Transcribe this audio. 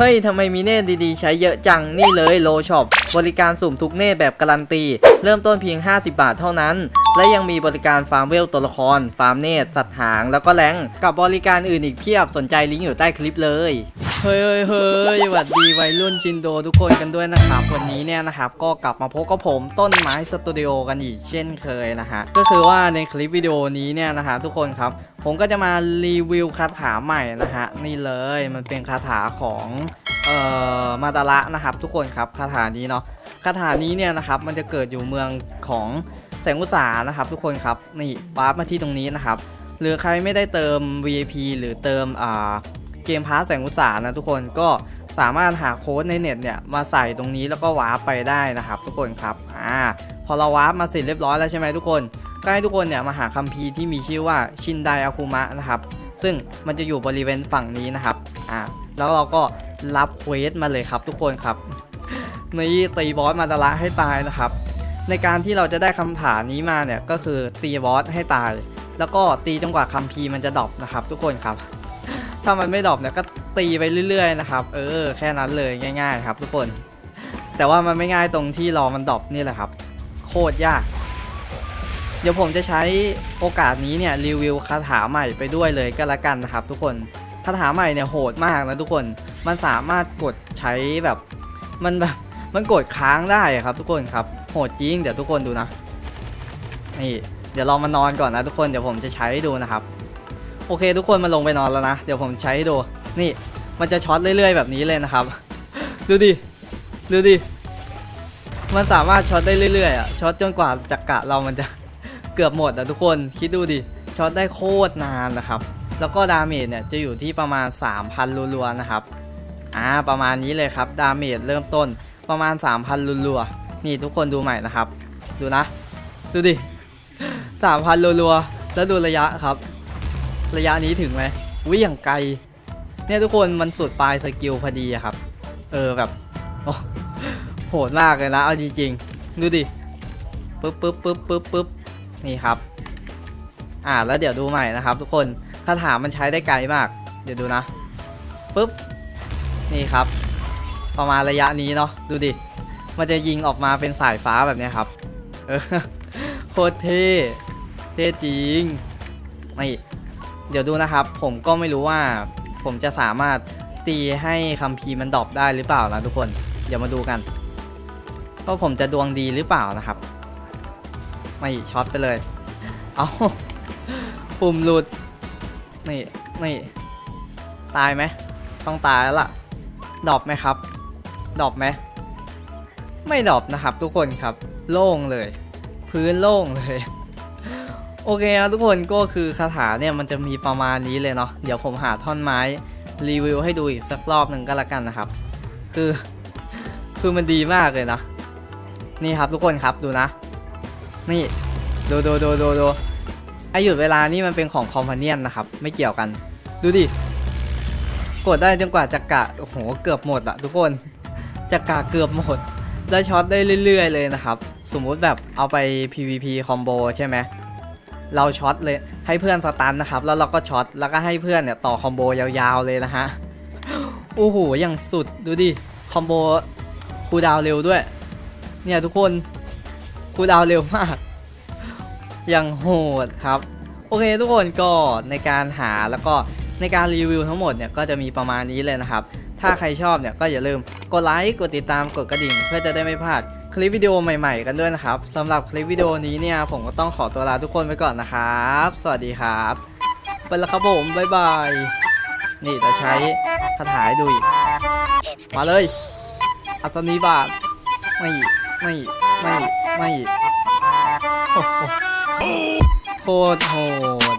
เฮ้ยทำไมมีเนตดีๆ ใช้เยอะจังนี่เลยโลช็อปบริการสุ่มทุกเนตแบบการันตี เริ่มต้นเพียง 50 บาทเท่านั้น และยังมีบริการฟาร์มเวลตัวละคร ฟาร์มเนตสัตว์หาง แล้วก็แรงกับบริการอื่นอีกเพียบสนใจลิงก์อยู่ใต้คลิปเลย เฮ้ยเฮ้ยเฮ้ยสวัสดีวัยรุ่นชินโดทุกคนกันด้วยนะครับ วันนี้เนี่ยนะครับ ก็กลับมาพบกับผมต้นไม้สตูดิโอกันอีกเช่นเคยนะฮะ ก็คือว่าในคลิปวิดีโอนี้เนี่ยนะฮะทุกคนครับ ผมก็จะมารีวิวคาถาใหม่นะฮะ นี่เลยมันเป็นคาถาของเอ่อมาตาระนะครับ ทุกคนครับคาถานี้เนาะคาถานี้เนี่ยนะครับมันจะเกิดอยู่เมืองของแสงอุตสานะครับ ทุกคนครับนี่วาร์ปมาที่ตรงนี้นะครับหรือใครไม่ได้เติม VIP หรือเติมอ่า เกมพาร์แสงอุตสาหนะทุกคนก็สามารถหาโค้ดในเน็ตเนี่ยมาใส่ตรงนี้แล้วก็วาร์ปไปได้นะครับทุกคนครับอ่าพอเราวาร์ปมาเสร็จเรียบร้อยแล้วใช่ไหมทุกคนก็ให้ทุกคนเนี่ยมาหาคัมภีร์ที่มีชื่อว่าชินไดอาคุมะนะครับซึ่งมันจะอยู่บริเวณฝั่งนี้นะครับอ่าแล้วเราก็รับเควสมาเลยครับทุกคนครับนี่ตีบอสมาตาระให้ตายนะครับ ในการที่เราจะได้คำถามนี้มาเนี่ยก็คือตีบอสให้ตาย แล้วก็ตีจนกว่าคัมภีร์มันจะดรอปนะครับ ทุกคนครับ ถ้ามันไม่ดรอปเนี่ยก็ตีไปเรื่อยๆนะครับ เออ แค่นั้นเลยง่าย ๆ ครับ ทุกคน แต่ว่ามันไม่ง่ายตรงที่รอมันดรอปนี่แหละครับ โคตรยาก เดี๋ยวผมจะใช้โอกาสนี้เนี่ยรีวิวคาถาใหม่ไปด้วยเลยก็แล้วกันนะครับ ทุกคนคาถาใหม่เนี่ยโหดมากนะทุกคน มันสามารถกดใช้แบบมันแบบมันกดค้างได้ครับ ทุกคนครับ โหดจริงเดี๋ยวทุกคนดูนะนี่เดี๋ยวเรามานอนก่อนนะทุกคนเดี๋ยวผมจะใช้ดูนะครับ โอเค ทุกคนมาลงไปนอนแล้วนะ เดี๋ยวผมใช้ให้ดู นี่มันจะช็อตเรื่อยๆแบบนี้เลยนะครับ ดูดิ ดูดิ มันสามารถช็อตได้เรื่อยๆอะ ช็อตจนกว่าจักระเรามันจะเกือบหมดอะทุกคน คิดดูดิ ช็อตได้โคตรนานนะครับ แล้วก็ดาเมจเนี่ยจะอยู่ที่ประมาณ 3,000รัวๆนะครับ อ่า ประมาณนี้เลยครับ ดาเมจเริ่มต้นประมาณ 3,000รัวๆ นี่ทุกคนดูใหม่นะครับ ดูนะ ดูดิ 3,000รัวๆ แล้วดูระยะครับ ระยะนี้ถึงไหมวิอย่างไกล เนี่ยทุกคนมันสุดปลายสกิลพอดีครับ เออแบบโหดมากเลยนะเอาจริงๆดูดิปึ๊บปึ๊บปึ๊บปึ๊บปึ๊บนี่ครับ อ่าแล้วเดี๋ยวดูใหม่นะครับ ทุกคนคาถามันใช้ได้ไกลมาก เดี๋ยวดูนะปึ๊บนี่ครับ ประมาณระยะนี้เนาะดูดิมันจะยิงออกมาเป็นสายฟ้าแบบนี้ครับเออโคตรเท่เท่จริงนี่ เดี๋ยวดูนะครับ ผมก็ไม่รู้ว่าผมจะสามารถตีให้คัมภีมันดรอปได้หรือเปล่านะทุกคน เดี๋ยวมาดูกันว่าผมจะดวงดีหรือเปล่านะครับ ไม่ช็อตไปเลย เอาปุ่มหลุด นี่นี่ตายไหม ต้องตายแล้วล่ะ ดรอปไหมครับ ดรอปไหม ไม่ดรอปนะครับ ทุกคนครับ โล่งเลย พื้นโล่งเลย โอเคครับทุกคนก็คือคาถาเนี่ยมันจะมีประมาณนี้เลยเนาะเดี๋ยวผมหาท่อนไม้รีวิวให้ดูอีกสักรอบหนึ่งก็แล้วกันนะครับ คือคือมันดีมากเลยนะนี่ครับทุกคนครับดูนะ นี่ดูดูดูดูดูไอหยุดเวลานี่มันเป็นของคอมพาเนียนนะครับ ไม่เกี่ยวกัน ดูดิ กดได้จนกว่าจะกะโอ้โหเกือบหมดอะทุกคนจะกะเกือบหมดแล้ช็อตได้เรื่อย ๆ เลยนะครับ สมมุติแบบเอาไป PVP คอมโบใช่ไหม เราช็อตเลยให้เพื่อนสตันนะครับ แล้วเราก็ช็อตแล้วก็ให้เพื่อนเนี่ยต่อคอมโบยาวๆเลยนะฮะโอ้โหอย่างสุดดูดิคอมโบคูดาวเร็วด้วย เนี่ยทุกคนคูดาวเร็วมากอย่างโหดครับ โอเคทุกคนก็ในการหาแล้วก็ในการรีวิวทั้งหมดเนี่ยก็จะมีประมาณนี้เลยนะครับ ถ้าใครชอบเนี่ยก็อย่าลืมกดไลค์กดติดตามกดกระดิ่ง เพื่อจะได้ไม่พลาด คลิปวิดีโอใหม่ๆกันด้วยนะครับสำหรับคลิปวิดีโอนี้เนี่ยผมก็ต้องขอตัวลาทุกคนไปก่อนนะครับ สวัสดีครับไปแล้วครับผมบ๊ายบายนี่จะใช้คาถาให้ดูอีกมาเลย อัศนีบาทไม่ไม่ไม่ไม่โหโคตรโหด